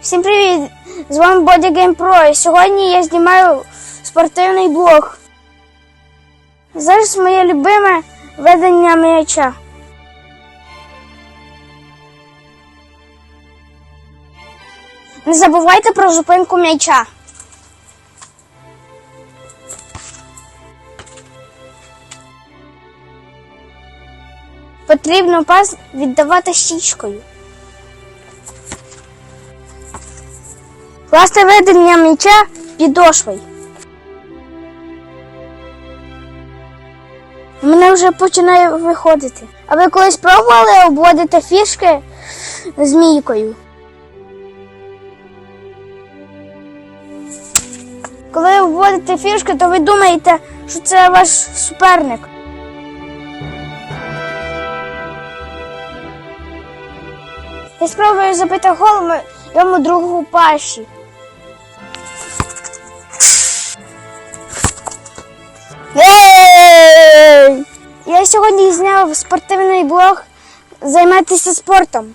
Всім привіт! З вами Body Game Pro. І сьогодні я знімаю спортивний блог. Зараз моє любиме ведення м'яча. Не забувайте про зупинку м'яча. Потрібно пас віддавати щічкою. Класне ведення м'яча підошвою. У мене вже починає виходити. А ви колись пробували обводити фішки змійкою? Коли обводите фішки, то ви думаєте, що це ваш суперник. Я спробую забити гол йому другу паші. Сьогодні зняв спортивний блог займатися спортом.